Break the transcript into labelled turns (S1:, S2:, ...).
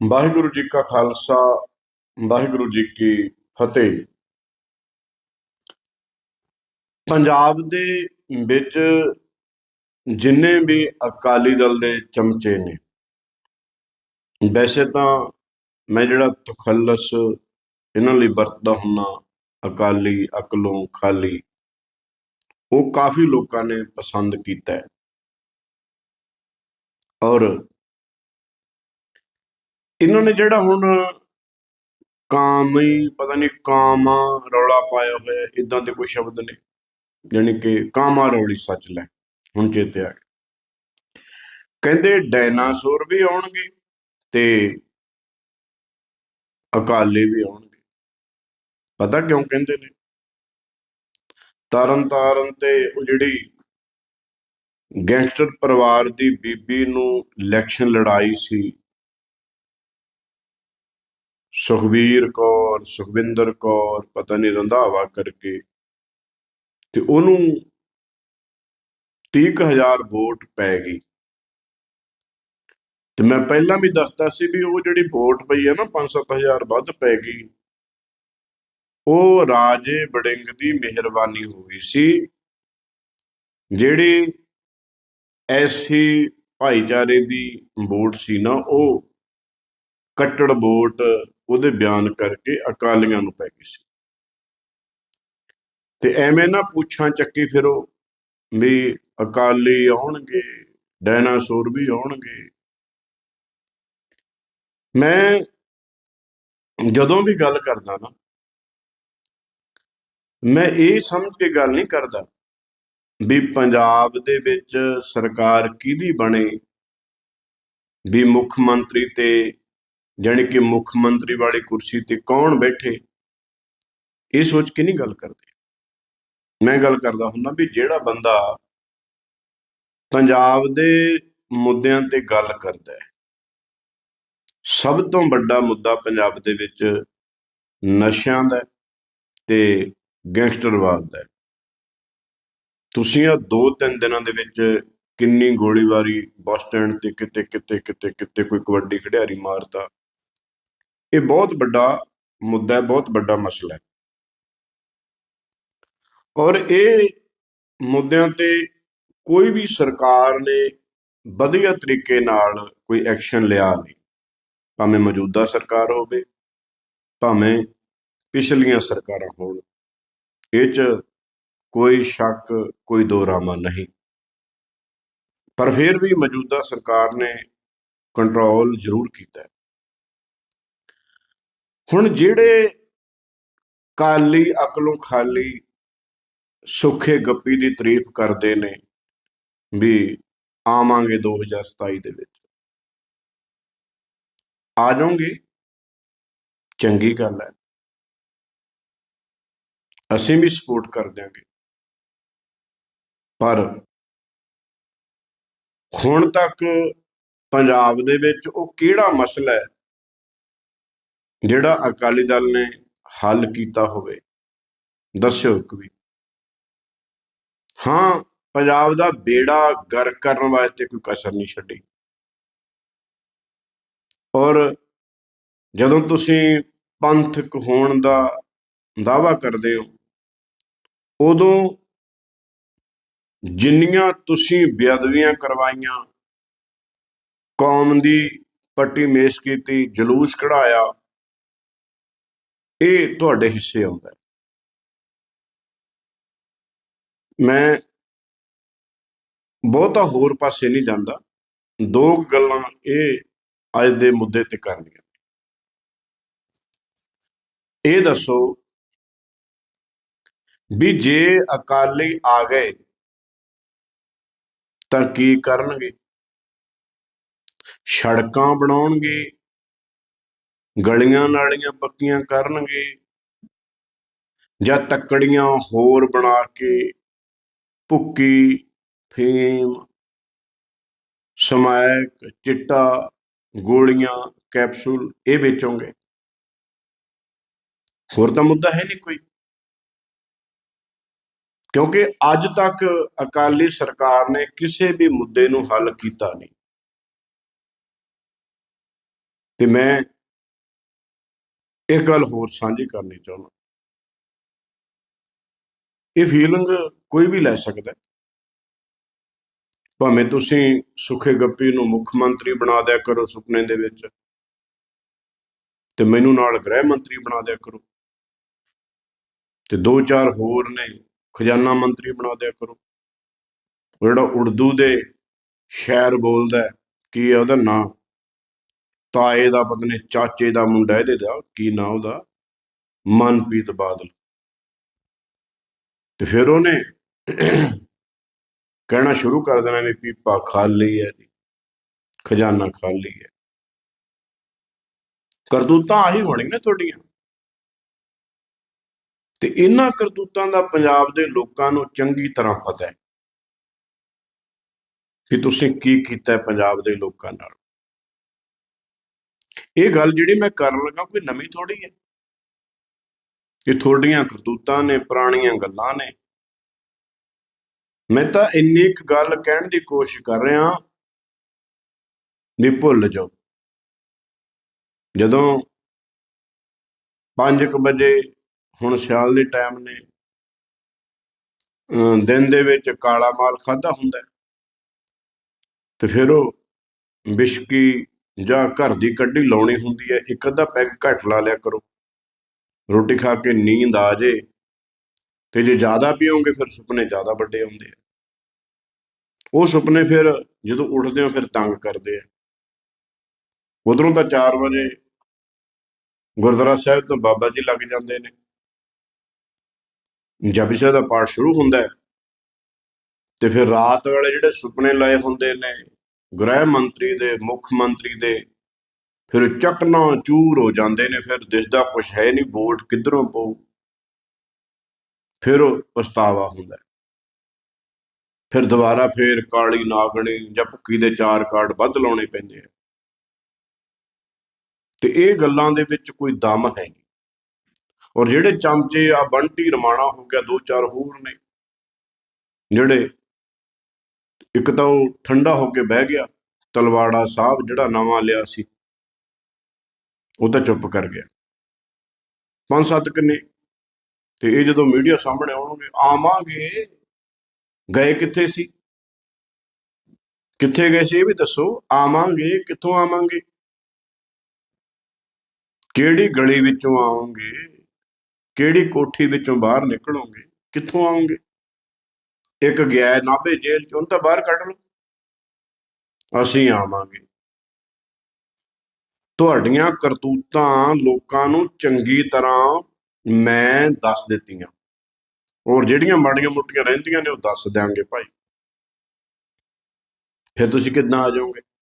S1: ਵਾਹਿਗੁਰੂ ਜੀ ਕਾ ਖਾਲਸਾ, ਵਾਹਿਗੁਰੂ ਜੀ ਕੀ ਫਤਿਹ। ਪੰਜਾਬ ਦੇ ਵਿੱਚ ਜਿੰਨੇ ਵੀ ਅਕਾਲੀ ਦਲ ਦੇ ਚਮਚੇ ਨੇ, ਵੈਸੇ ਤਾਂ ਮੈਂ ਜਿਹੜਾ ਤਖੱਲਸ ਇਹਨਾਂ ਲਈ ਵਰਤਦਾ ਹੁੰਨਾ ਅਕਾਲੀ, ਅਕਲੋਂ ਖਾਲੀ, ਉਹ ਕਾਫੀ ਲੋਕਾਂ ਨੇ ਪਸੰਦ ਕੀਤਾ ਹੈ। ਔਰ ਇਹਨਾਂ ਨੇ ਜਿਹੜਾ ਹੁਣ ਕਾਮ ਹੀ ਪਤਾ ਨਹੀਂ ਕਾਮਾ ਰੌਲਾ ਪਾਇਆ ਹੋਇਆ ਇਦਾਂ ਦੇ ਕੋਈ ਸ਼ਬਦ ਨੇ ਯਾਨੀ ਕਿ ਕਾਮਾ ਰੌਲੀ ਸੱਚ ਲੈ, ਹੁਣ ਚੇਤੇ ਆ ਗਿਆ। ਕਹਿੰਦੇ ਡਾਇਨਾਸੌਰ ਵੀ ਆਉਣਗੇ ਤੇ ਅਕਾਲੀ ਵੀ ਆਉਣਗੇ। ਪਤਾ ਕਿਉਂ ਕਹਿੰਦੇ ਨੇ? ਤਰਨ ਤਾਰਨ ਤੇ ਉਹ ਜਿਹੜੀ ਗੈਂਗਸਟਰ ਪਰਿਵਾਰ ਦੀ ਬੀਬੀ ਨੂੰ ਇਲੈਕਸ਼ਨ ਲੜਾਈ ਸੀ ਸੁਖਬੀਰ ਕੌਰ, ਸੁਖਵਿੰਦਰ ਕੌਰ, ਪਤਾ ਨਹੀਂ ਰੰਧਾਵਾ ਕਰਕੇ ਤੇ ਉਹਨੂੰ 30000 ਵੋਟ ਪੈ ਗਈ। ਤੇ ਮੈਂ ਪਹਿਲਾਂ ਵੀ ਦੱਸਦਾ ਸੀ ਵੀ ਉਹ ਜਿਹੜੀ ਵੋਟ ਪਈ ਹੈ ਨਾ 5-7000 ਵੱਧ ਪੈ ਗਈ, ਉਹ ਰਾਜੇ ਬੜਿੰਗ ਦੀ ਮਿਹਰਬਾਨੀ ਹੋਈ ਸੀ, ਜਿਹੜੀ ਐਸੀ ਭਾਈਚਾਰੇ ਦੀ ਵੋਟ ਸੀ ਨਾ ਉਹ ਕੱਟੜ ਵੋਟ ਉਹਦੇ ਬਿਆਨ ਕਰਕੇ ਅਕਾਲੀਆਂ ਨੂੰ ਪੈ ਗਈ ਸੀ। ਤੇ ਐਵੇਂ ਨਾ ਪੁੱਛਾਂ ਚੱਕੀ ਫਿਰੋ ਵੀ ਅਕਾਲੀ ਆਉਣਗੇ, ਡਾਇਨਾਸੌਰ ਵੀ ਆਉਣਗੇ। ਮੈਂ ਜਦੋਂ ਵੀ ਗੱਲ ਕਰਦਾ ਨਾ, ਮੈਂ ਇਹ ਸਮਝ ਕੇ ਗੱਲ ਨਹੀਂ ਕਰਦਾ ਵੀ ਪੰਜਾਬ ਦੇ ਵਿੱਚ ਸਰਕਾਰ ਕਿਹਦੀ ਬਣੇ, ਵੀ ਮੁੱਖ ਮੰਤਰੀ ਤੇ ਜਾਣੀ ਕਿ ਮੁੱਖ ਮੰਤਰੀ ਵਾਲੀ ਕੁਰਸੀ ਤੇ ਕੌਣ ਬੈਠੇ, ਇਹ ਸੋਚ ਕੇ ਨਹੀਂ ਗੱਲ ਕਰਦੇ। ਮੈਂ ਗੱਲ ਕਰਦਾ ਹੁੰਦਾ ਵੀ ਜਿਹੜਾ ਬੰਦਾ ਪੰਜਾਬ ਦੇ ਮੁੱਦਿਆਂ ਤੇ ਗੱਲ ਕਰਦਾ ਹੈ, ਸਭ ਤੋਂ ਵੱਡਾ ਮੁੱਦਾ ਪੰਜਾਬ ਦੇ ਵਿੱਚ ਨਸ਼ਿਆਂ ਦਾ ਤੇ ਗੈਂਗਸਟਰਵਾਦ ਦਾ ਤੁਸੀਂ ਆ ਦੋ ਤਿੰਨ ਦਿਨਾਂ ਦੇ ਵਿੱਚ ਕਿੰਨੀ ਗੋਲੀਬਾਰੀ ਬੱਸ ਸਟੈਂਡ ਤੇ ਕਿਤੇ ਕਿਤੇ ਕਿਤੇ ਕਿਤੇ ਕੋਈ ਕਬੱਡੀ ਖਿਡਾਰੀ ਮਾਰਤਾ ਇਹ ਬਹੁਤ ਵੱਡਾ ਮੁੱਦਾ ਹੈ, ਬਹੁਤ ਵੱਡਾ ਮਸਲਾ ਹੈ। ਔਰ ਇਹ ਮੁੱਦਿਆਂ ਤੇ ਕੋਈ ਵੀ ਸਰਕਾਰ ਨੇ ਵਧੀਆ ਤਰੀਕੇ ਨਾਲ ਕੋਈ ਐਕਸ਼ਨ ਲਿਆ ਨਹੀਂ। ਭਾਵੇਂ ਮੌਜੂਦਾ ਸਰਕਾਰ ਹੋਵੇ, ਭਾਵੇਂ ਪਿਛਲੀਆਂ ਸਰਕਾਰਾਂ ਹੋਣ, ਇਹ 'ਚ ਕੋਈ ਸ਼ੱਕ, ਕੋਈ ਦੋਰਾਮਾ ਨਹੀਂ। ਪਰ ਫਿਰ ਵੀ ਮੌਜੂਦਾ ਸਰਕਾਰ ਨੇ ਕੰਟਰੋਲ ਜ਼ਰੂਰ ਕੀਤਾ ਹੈ। ਹੁਣ ਜਿਹੜੇ ਕਾਲੀ ਅਕਲੋਂ ਖਾਲੀ ਸੁੱਖੇ ਗੱਪੀ ਦੀ ਤਾਰੀਫ ਕਰਦੇ ਨੇ ਵੀ ਆਵਾਂਗੇ 2027 ਦੇ ਵਿੱਚ। ਆ ਜਾਓਗੇ? ਚੰਗੀ ਗੱਲ ਹੈ। ਅਸੀਂ ਵੀ ਸਪੋਰਟ ਕਰ ਦਿਆਂਗੇ। ਪਰ ਹੁਣ ਤੱਕ ਪੰਜਾਬ ਦੇ ਵਿੱਚ ਉਹ ਕਿਹੜਾ ਮਸਲਾ ਹੈ? ਜਿਹੜਾ ਅਕਾਲੀ ਦਲ ਨੇ ਹੱਲ ਕੀਤਾ ਹੋਵੇ। ਦੱਸਿਓ ਇੱਕ ਵੀ। ਹਾਂ, ਪੰਜਾਬ ਦਾ ਬੇੜਾ ਗਰ ਕਰਨ ਵਾਸਤੇ ਕੋਈ ਕਸਰ ਨਹੀਂ ਛੱਡੀ। ਔਰ ਜਦੋਂ ਤੁਸੀਂ ਪੰਥਕ ਹੋਣ ਦਾ ਦਾਵਾ ਕਰਦੇ ਹੋ, ਉਦੋਂ ਜਿੰਨੀਆਂ ਤੁਸੀਂ ਬੇਅਦਬੀਆਂ ਕਰਵਾਈਆਂ, ਕੌਮ ਦੀ ਪੱਟੀ ਮੇਸ਼ ਕੀਤੀ, ਜਲੂਸ ਕਢਾਇਆ ਇਹ ਤੁਹਾਡੇ ਹਿੱਸੇ ਆਉਂਦਾ ਹੈ। ਮੈਂ ਬਹੁਤਾ ਹੋਰ ਪਾਸੇ ਨਹੀਂ ਜਾਂਦਾ। ਦੋ ਗੱਲਾਂ ਇਹ ਅੱਜ ਦੇ ਮੁੱਦੇ ਤੇ ਕਰਨੀਆਂ ਇਹ ਦੱਸੋ ਵੀ ਜੇ ਅਕਾਲੀ ਆ ਗਏ ਤਾਂ ਕੀ ਕਰਨਗੇ? ਸੜਕਾਂ ਬਣਾਉਣਗੇ ਗਲੀਆਂ ਨਾਲੀਆਂ ਪੱਕੀਆਂ ਕਰਨਗੇ ਜਾਂ ਤੱਕੜੀਆਂ ਹੋਰ ਬਣਾ ਕੇ ਭੁੱਕੀ, ਫੇਮ, ਸਮੈਕ, ਚਿੱਟਾ, ਗੋਲੀਆਂ, ਕੈਪਸੂਲ ਇਹ ਵੇਚੋਗੇ। ਹੋਰ ਤਾਂ ਮੁੱਦਾ ਹੈ ਨਹੀਂ ਕੋਈ। ਕਿਉਂਕਿ ਅੱਜ ਤੱਕ ਅਕਾਲੀ ਸਰਕਾਰ ਨੇ ਕਿਸੇ ਵੀ ਮੁੱਦੇ ਨੂੰ ਹੱਲ ਕੀਤਾ ਨਹੀਂ। ਤੇ ਮੈਂ ਇੱਕ ਗੱਲ ਹੋਰ ਸਾਂਝੀ ਕਰਨੀ ਚਾਹੁੰਦਾ। ਇਹ ਫੀਲਿੰਗ ਕੋਈ ਵੀ ਲੈ ਸਕਦਾ ਭਾਵੇਂ ਤੁਸੀਂ ਸੁਖੇ ਗੱਪੀ ਨੂੰ ਮੁੱਖ ਮੰਤਰੀ ਬਣਾ ਦਿਆ ਕਰੋ ਸੁਪਨੇ ਦੇ ਵਿੱਚ ਤੇ ਮੈਨੂੰ ਨਾਲ ਗ੍ਰਹਿ ਮੰਤਰੀ ਬਣਾ ਦਿਆ ਕਰੋ। ਤੇ ਦੋ ਚਾਰ ਹੋਰ ਨੇ ਖਜ਼ਾਨਾ ਮੰਤਰੀ ਬਣਾ ਦਿਆ ਕਰੋ। ਜਿਹੜਾ ਉਰਦੂ ਦੇ ਸ਼ਾਇਰ ਬੋਲਦਾ ਹੈ, ਕੀ ਹੈ ਉਹਦਾ ਨਾਂ? ਤਾਏ ਦਾ ਪਤਾ ਨਹੀਂ, ਚਾਚੇ ਦਾ ਮੁੰਡਾ ਇਹਦੇ ਦਾ, ਕੀ ਨਾਂ ਉਹਦਾ? ਮਨਪ੍ਰੀਤ ਬਾਦਲ। ਤੇ ਫਿਰ ਉਹਨੇ ਕਹਿਣਾ ਸ਼ੁਰੂ ਕਰ ਦੇਣਾ ਵੀ ਪੀਪਾ ਖਾਲੀ ਹੈ ਜੀ, ਖਜ਼ਾਨਾ ਖਾਲੀ ਹੈ। ਕਰਤੂਤਾਂ ਆਹੀ ਹੋਣਗੀਆਂ ਤੁਹਾਡੀਆਂ। ਤੇ ਇਹਨਾਂ ਕਰਤੂਤਾਂ ਦਾ ਪੰਜਾਬ ਦੇ ਲੋਕਾਂ ਨੂੰ ਚੰਗੀ ਤਰ੍ਹਾਂ ਪਤਾ ਹੈ ਕਿ ਤੁਸੀਂ ਕੀ ਕੀਤਾ ਪੰਜਾਬ ਦੇ ਲੋਕਾਂ ਨਾਲ। ਇਹ ਗੱਲ ਜਿਹੜੀ ਮੈਂ ਕਰਨ ਲੱਗਾ ਕੋਈ ਨਵੀਂ ਥੋੜੀ ਹੈ। ਇਹ ਤੁਹਾਡੀਆਂ ਕਰਤੂਤਾਂ ਨੇ, ਪੁਰਾਣੀਆਂ ਗੱਲਾਂ ਨੇ। ਮੈਂ ਤਾਂ ਇੰਨੀ ਇੱਕ ਗੱਲ ਕਹਿਣ ਦੀ ਕੋਸ਼ਿਸ਼ ਕਰ ਰਿਹਾ ਵੀ ਭੁੱਲ ਜਾਓ। ਜਦੋਂ 5:00 ਵਜੇ ਹੁਣ ਸਿਆਲ ਦੇ ਟਾਈਮ ਨੇ ਦਿਨ ਦੇ ਵਿੱਚ ਕਾਲਾ ਮਾਲ ਖਾਦਾ ਹੁੰਦਾ ਤੇ ਫਿਰ ਉਹ ਬਿਸ਼ਕੀ ਜਾਂ ਘਰ ਦੀ ਕੱਢੀ ਲਾਉਣੀ ਹੁੰਦੀ ਹੈ, ਇੱਕ ਅੱਧਾ ਪੈਗ ਘੱਟ ਲਾ ਲਿਆ ਕਰੋ। ਰੋਟੀ ਖਾ ਕੇ ਨੀਂਦ ਆ ਜੇ ਤੇ ਜੇ ਜ਼ਿਆਦਾ ਪੀਓਗੇ, ਫਿਰ ਸੁਪਨੇ ਜ਼ਿਆਦਾ ਵੱਡੇ ਆਉਂਦੇ ਆ। ਉਹ ਸੁਪਨੇ ਫਿਰ ਜਦੋਂ ਉੱਠਦੇ ਹੋ, ਫਿਰ ਤੰਗ ਕਰਦੇ ਆ। ਉਧਰੋਂ ਤਾਂ 4 ਵਜੇ ਗੁਰਦੁਆਰਾ ਸਾਹਿਬ ਤੋਂ ਬਾਬਾ ਜੀ ਲੱਗ ਜਾਂਦੇ ਨੇ। ਜਪਜੀ ਸਾਹਿਬ ਦਾ ਪਾਠ ਸ਼ੁਰੂ ਹੁੰਦਾ ਹੈ ਤੇ ਫਿਰ ਰਾਤ ਵੇਲੇ ਜਿਹੜੇ ਸੁਪਨੇ ਲਏ ਹੁੰਦੇ ਨੇ ਗ੍ਰਹਿ ਮੰਤਰੀ ਦੇ, ਮੁੱਖ ਮੰਤਰੀ ਦੇ, ਫਿਰ ਚੱਕਣਾ ਚੂਰ ਹੋ ਜਾਂਦੇ ਨੇ, ਫਿਰ ਦਿਸਦਾ ਕੁਛ ਹੈ ਨਹੀਂ, ਵੋਟ ਕਿੱਧਰੋਂ ਪਊ? ਫਿਰ ਪਛਤਾਵਾ ਹੁੰਦਾ। ਫਿਰ ਦੁਬਾਰਾ ਫੇਰ ਕਾਲੀ ਨਾਗਣੀ ਜਾਂ ਭੁੱਕੀ ਦੇ ਚਾਰ ਕਾਰਡ ਵੱਧ ਲਾਉਣੇ ਪੈਂਦੇ ਆ। ਤੇ ਇਹ ਗੱਲਾਂ ਦੇ ਵਿੱਚ ਕੋਈ ਦਮ ਹੈ ਨਹੀਂ। ਔਰ ਜਿਹੜੇ ਚਮਚੇ ਆ, ਬੰਟੀ ਰਮਾਣਾ ਹੋ ਗਿਆ, ਦੋ ਚਾਰ ਹੋਰ ਨੇ, ਜਿਹੜੇ ਇੱਕ ਤਾਂ ਉਹ ਠੰਡਾ ਹੋ ਕੇ ਬਹਿ ਗਿਆ, ਤਲਵਾੜਾ ਸਾਹਿਬ ਜਿਹੜਾ ਨਵਾਂ ਲਿਆ ਸੀ, ਉਹ ਤਾਂ ਚੁੱਪ ਕਰ ਗਿਆ। ਪੰਜ ਸੱਤ ਕਿੰਨੇ, ਤੇ ਇਹ ਜਦੋਂ ਮੀਡੀਆ ਸਾਹਮਣੇ ਆਉਣਗੇ, ਆਵਾਂਗੇ, ਗਏ ਕਿੱਥੇ ਸੀ? ਕਿੱਥੇ ਗਏ ਸੀ ਇਹ ਵੀ ਦੱਸੋ, ਆਵਾਂਗੇ, ਕਿੱਥੋਂ ਆਵਾਂਗੇ? ਕਿਹੜੀ ਗਲੀ ਵਿੱਚੋਂ ਆਉਂਗੇ ਕਿਹੜੀ ਕੋਠੀ ਵਿੱਚੋਂ ਬਾਹਰ ਨਿਕਲੋਗੇ, ਕਿੱਥੋਂ ਆਉਂਗੇ ਇੱਕ ਗਿਆ ਨਾਭੇ ਜੇਲ੍ਹ ਚ, ਉਹਨੂੰ ਤਾਂ ਬਾਹਰ ਕੱਢ ਲਓ। ਅਸੀਂ ਆਵਾਂਗੇ। ਤੁਹਾਡੀਆਂ ਕਰਤੂਤਾਂ ਲੋਕਾਂ ਨੂੰ ਚੰਗੀ ਤਰ੍ਹਾਂ ਮੈਂ ਦੱਸ ਦਿੱਤੀਆਂ। ਔਰ ਜਿਹੜੀਆਂ ਮਾੜੀਆਂ ਮੋਟੀਆਂ ਰਹਿੰਦੀਆਂ ਨੇ, ਉਹ ਦੱਸ ਦਿਆਂਗੇ ਭਾਈ। ਫਿਰ ਤੁਸੀਂ ਕਿੱਦਾਂ ਆ ਜਾਓਗੇ?